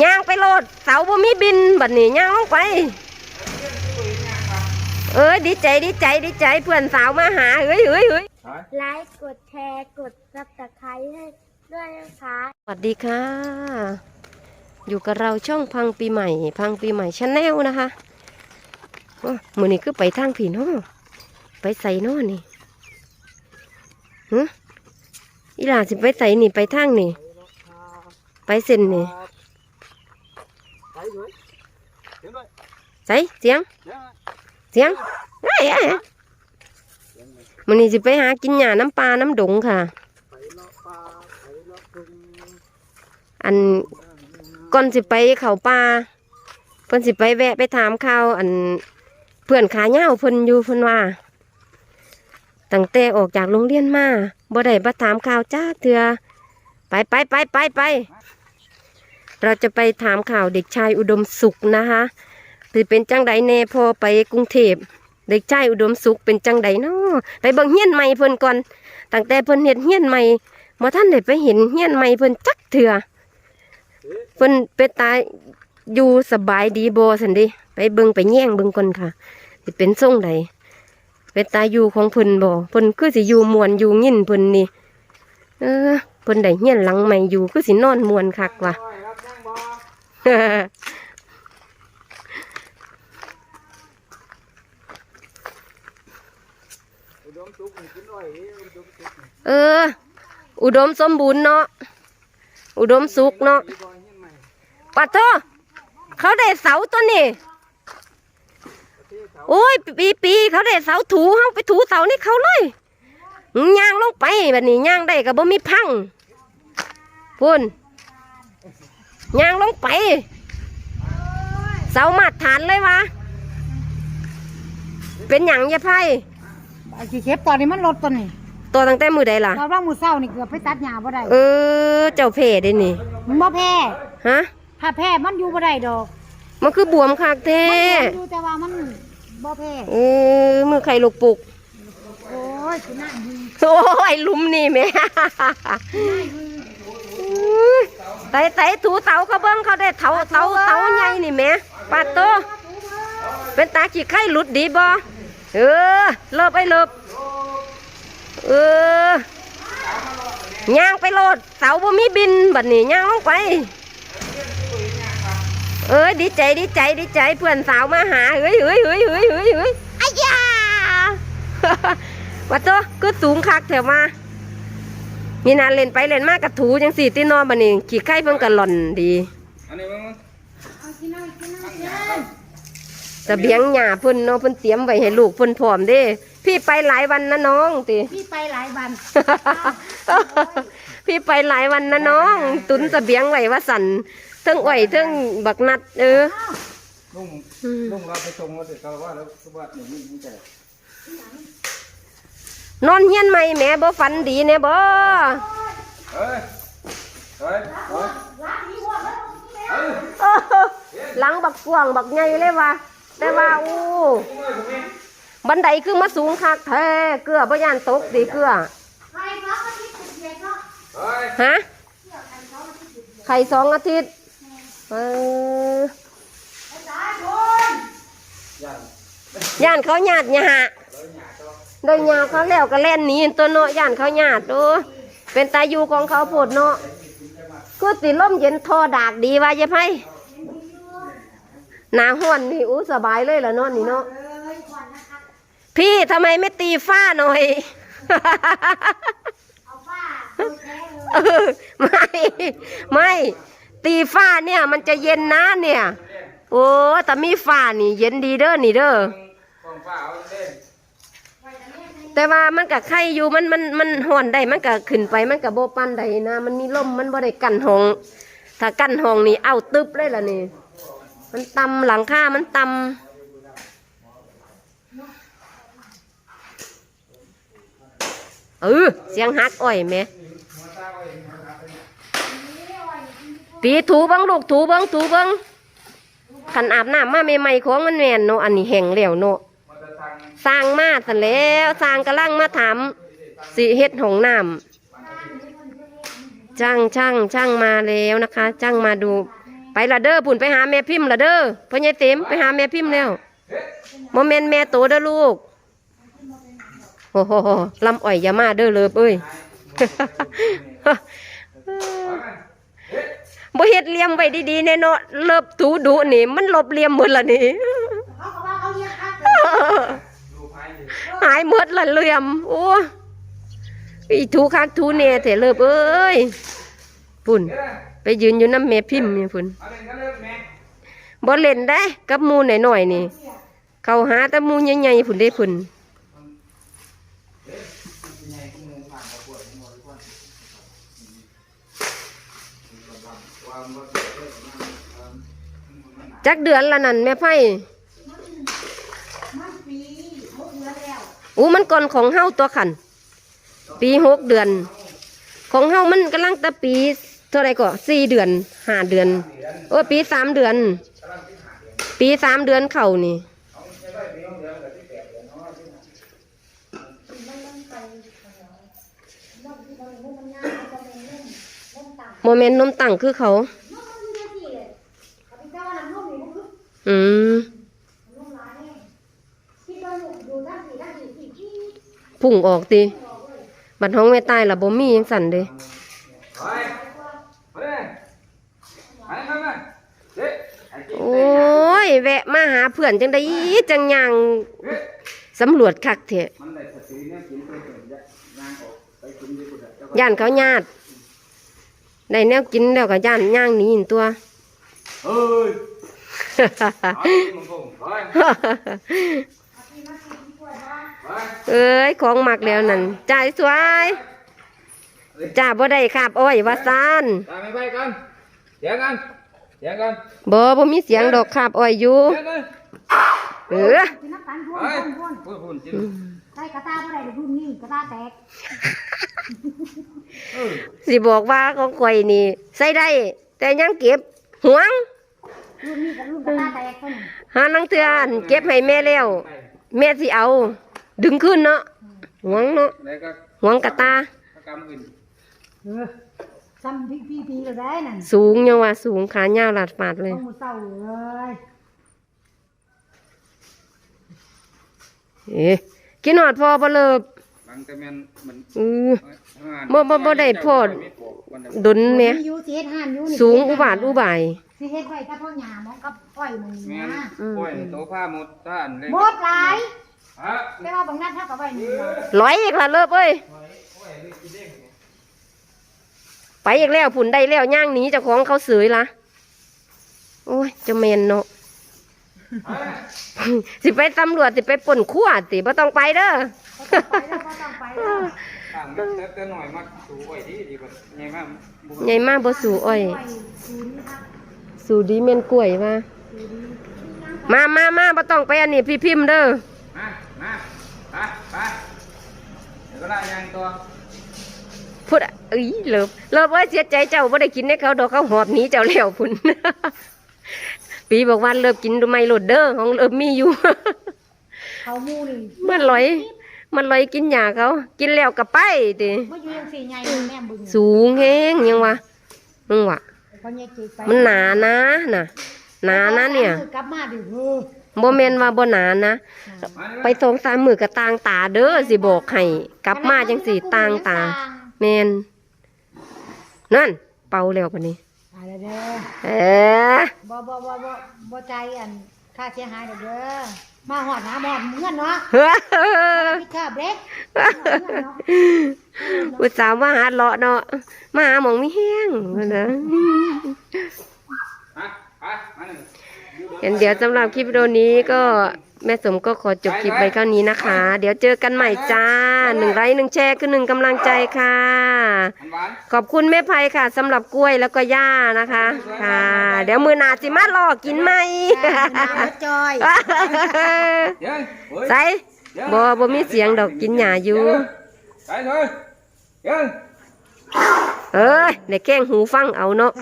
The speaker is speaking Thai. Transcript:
ย่างไปโลดเสาบ่มีบินบัดนี้ย่างลงไป เอ้ยดีใจดีใจดีใจเพื่อนสาวมาหาเฮ้ยเฮ้ยเฮ้ยไลค์กดแชร์กดซับสไครต์ให้ด้วยนะคะสวัสดีค่ะ อยู่กับเราช่องพังปีใหม่ พังปีใหม่ชาแนลนะคะโอ้มือนี้คือไปทางผีเน้อไปใส่เน้อนี่ฮะอีหลาสิไปใส่นี่ไปทางนี่ ไปเส้นนี่ ไปด้วยเห็นด้วย ใส่เสียงเนี่ยเสียงไอ้ไอ้มันนี่สิไปหากินหญ้าน้ำปลาน้ำดงค่ะไปเลาะป่าไปเลาะดงอันก่อนสิไปเขาป่าเพิ่นสิไปแวะไปถามข่าวอันเพื่อนขาเหย้าเพิ่นอยู่เพิ่นว่าตั้งแต่ออกจากโรงเรียนมาบ่ได้มาถามข่าวจ้าเถือไปไปไปไปไป เราจะไปถามข่าวเด็กชายอุดมสุขนะคะสิเป็นจังใดแน่พอไปกรุงเทพเด็กชายอุดมสุขเป็นจังใดเนาะไปเบิ่งเฮียนใหม่เพิ่นก่อนตั้งแต่เพิ่นเฮ็ดเฮียนใหม่มาท่านได้ไปเห็นเฮียนใหม่เพิ่นจักเถื่อเพิ่นเป็นตาอยู่สบายดีโบสันดิไปเบิ่งไปแย่งเบิ่งก่อนค่ะสิเป็นทรงใดเป็นตาอยู่ของเพิ่นบ่เพิ่นคือสิอยู่มวนอยู่ยินเพิ่นนี่ เออเพิ่นได้เฮียนหลังใหม่อยู่คือสินอนมวนคักว่ะ เออ อุดมสมบูรณ์เนาะ อุดมสุขเนาะมีบ่อยเห็นไหมปัดโทเขาได้เสาตัวนี้ โอ้ย ปีปีเขาได้เสาถูเฮาไปถูเสานี่เขาเลยย่างลงไปแบบนี้ย่างได้ก็บ่มีพังพุ่น ย่างลงไป เสามาตรฐานเลยวะเป็นหยังยายไพ่ไอ้ขี้เข็บตอนนี้มันลดตัวนี่ตัวตั้งแต่มือใดล่ะเราว่ามือเศร้านี่เกือบไปตัดหญ้าบ่ได้เออ เจ้าเพเด้นี่มันบ่แพ้ฮะถ้าแพ้มันอยู่บ่ได้ดอกมันคือบวมคักแท้มันอยู่แต่ว่ามันบ่แพ้เออมือไข่ลูกปุกโอ้ยสิน่าหึงโอ้ยหลุมนี่แม่ ไต่ไต่ถูเสาเขาเบิ้งเขาได้เสาเสาเสาใหญ่นี่แม่ปาดโตเป็นตาขี้ไข่หลุดดีบ่เออเลิบไปเลิบเออย่างไปโลดเสาบ่มีบินบัดนี้ย่างลงไป เอ้ยดีใจดีใจดีใจเพื่อนสาวมาหาเฮ้ยเฮ้ยเฮ้ยเฮ้ยเฮ้ยเฮ้ยอ้ยาว่าโตคือสูงคักแถวมา มีนานเล่นไปเล่นมากกระถูจังสี่ตีนอนบันนี้ขี่ไข่เพิ่งกระหล่อนดีอันนี้มึงจะเบียงหญ้าเพิ่นเนาะเพิ่นเตรียมไว้ให้ลูกเพิ่นพร้อมเด้ พี่ไปหลายวันนะน้องติพี่ไปหลายวัน พี่ไปหลายวันนะน้อง ตุนเสบียงไว้ว่าสั่นเทิงอ้อยเทิงบักนัด เออลุงอืมลุงเราไปส่งเราเสร็จก็ว่าแล้วสวัสดีนี่นี่แต่ นอนเฮียนไหมแม่บ่ฝันดีแน่บ่เฮ้ยเฮ้ยเฮ้ยหลังบักกวางบักใหญ่เลยว่ะแต่ว่าอู้บันไดคือมาสูงคักแท้เกลือบ่ย่านตกดีเกลือใครเขาก็คิดเป็นเด็กเนาะเฮ้ยฮะไข่สองอาทิตย์เออย่านเขาหยาดหยา โดยหยาเขาแล้วก็เล่นนีตัวเนาะย่านเขาหยาดดูเป็นตาอยู่ของเขาโพดเนาะคือติล่มเย็นทอดากดีว่าจะไพ่หนาห้วนนี่อู้สบายเลยละเนาะนี่เนาะพี่ทำไมไม่ตีฝ้าหน่อยเอาป้าเอาแท้เลยเออไม่ไม่ตีฝ้าเนี่ย มันจะเย็นนะเนี่ย โอ้แต่มีฝ้านี่ เย็นดีเด้อนี่เด้อ ฟองฟ้าเอาเล่น แต่ว่ามันกับไข่อยู่มันมันมันห่อนได้มันก็ขึ้นไปมันกับโบปันใดนะมันมีลมมันบ่ได้กันห้อง ถ้ากันห้องนี่เอาตึบเลยล่ะนี่มันตำหลังคามันตำเออเสียงฮักอ้อยแหม่ปีถูบังลูกถูบังถูบังขันอาบน้ำมาใหม่ๆของมันแม่นเนาะอันนี้แห้งแล้วเน สร้างมาสันแล้วสร้างกำลังมาถามสิเฮ็ดหงน้ำช่างช่างช่างมาแล้วนะคะช่างมาดูไปละเด้อพุ่นไปหาแม่พิมพ์ละเด้อพ่อใหญ่เต็มไปหาแม่พิมพ์แล้วโมเมนแม่โตเด้อลูกโอ้โหลำอ่อยยามาเด้อเลิบเอ้ยบ่เฮ็ดเลี่ยมไว้ดีๆแน่เนาะเลิบถูดุนี่ มันลบเลี่ยมหมดละนี่ หายหมดละเหลี่ยมโอ้อีถูคักถูแน่แต่เลิบเอ้ยพุ่น ไปยืนอยู่น้ำแม่พิมพ์นี่พุ่นเอเล่นกันเลิกแม่บ่เล่นได้กับมูหน่อยๆนี่เขาหาแต่มูใหญ่ๆพุ่นได้พุ่นจักเดือนละนั่นแม่ไพ่ มันปีหกเดือนแล้ว อู้มันก่อนของเฮาตัวขัน ปีหกเดือน ของเฮามันกำลังแตะปีเท่าไรก็สี่เดือนห้าเดือน โอ้ปีสามเดือน ปีสามเดือนเข่านี่โมเมนต์นมตั้งคือเขานม พุ่งออกตีบัดห้องแม่ตายละบ่มียังสั่นเลยไปเอาเลยเลยเด็กไอ้จิ๊บโอ้ย แวะมาหาเพื่อนจังได้จังยังสำรวจคักเถอะย่านเขาญาติได้แนวกินแล้วก็ย่านย่างนีนตัวเอ้ยเอา ที่มึงคงไปไปเอ้ยของหมักแล้วนั่นจ่ายสวยจ่าบ่ได้คาบอ้อยว่าซานตามไปไปกันเสียงกันเสียงกันบ่บ่มีเสียงดอกคาบอ้อยอยู่เสียงกันเออกินน้ำตาลพ่นไปพ่นพ่นพูดพูดจริงใส่กระตาเมื่อไรเดี๋ยวรุ่นนี้กระตาแตกเออสิบอกว่าของข่อยนี่ ใส่ได้ แต่ยังเก็บหวงรุ่นนี้กับรุ่นกระตาแตกคนหานังเทืออันเก็บให้แม่แล้วแม่สิเอา ดึงขึ้นเนาะหวงเนาะแล้วก็หวงกะตากรรมอื่นเออซ้ำพี่พี่พี่เลยได้นั่นสูงยังว่าสูงขายาวหลาดฟาดเลย ต้องมือเศร้าเลยเอ๊ะกินหอดพอบ่เลิบบางแต่แม่นมันอือ บ่บ่บ่ได้โพด ดนแม่มีอยู่สิเฮ็ดห้านอยู่นี่สูงอุบาทอุบาย สิเฮ็ดไว้กับพ่อหญ้ามองกับอ้อยมันแม่นี่นนะโอ้ยโตผ้าหมดท่านเลย หมดหลายฮะ แต่ว่าบางนัดเท่ากับไว้นี่ล่ะร้อยอีกละเลิบเอ้ยไปอีกแล้วผุนได้แล้วย่างหนีเจ้าของเขาเสยละโอ้ยเจะเมนเนาะ สิไปตำรวจสิไปป่นขั้วสิบ่ต้องไปเด้อไปแล้วก็ต้องไปแล้วต่างกันแต่แต่หน่อยมาสูไว้ดีดีกว่าใหญ่มากบ่ใหญ่มากบ่สู่อ้อย ไปศูนย์ค่ะสู่ดีเมนกล้วยมา มามามาบ่ต้องไปอันนี้พี่พิมพ์เด้อ มามาไปไปเดี๋ยวก็ได้ยังตัวพูดอะเอ้ยเลิบเลิบเอ้ยเสียใจเจ้าบ่ได้กินให้เขาดอกเขาหอบหนีเจ้าแล้วพุ่นปีบอกว่าเลิบกินดูไม่โหลดเด้อของเลิบมีอยู่เขาหมูนี่มันลอย มันลอยกินหญ้าเขา กินแล้วก็ไปติบ่อยู่จังสี่ใหญ่แม่บึงสูงแฮงยังวะมึงวะพอใหญ่จิกไปมันหนานะน่ะหนานะเนี่ยกลับมาดิเออ บ่แม่นว่าบ่หนานะ ไปสองสามมือก็ต่างตาเด้อสิบอกให้กลับมาจังสิต่างตา แม่นนั่น เป่าแล้วปานนี้ไปแล้วเด้อเออบ่บ่บ่บ่บ่ใจอันค่าเสียหายดอกเด้อมาหอดหาหมอดเงินเนาะเฮ้อพี่ข้าเบรกอุตส่าห์มาหาเลาะเนาะมาหาหมองมีแห้งว่านะฮะไปมาหนึ่ งงั้นเดี๋ยวสำหรับคลิปวิดีโอนี้ก็แม่สมก็ขอจบคลิปไปเท่านี้นะคะ เดี๋ยวเจอกันใหม่จ้าหนึ่งไลค์หนึ่งแชร์คือหนึ่งกำลังใจค่ะอันหวานขอบคุณแม่ไพค่ะสำหรับกล้วยแล้วก็ย่านะคะค่ะ เดี๋ยวมือหนาสิมาลอกินไหมน้ำจอยเดี๋ยวเฮ้ยใส่บ่บ่มีเสียงดอกกินหญ้าอยู่ไปเลยเดี๋ยวเอ้ยได้แกล้งหูฟังเอาเนาะ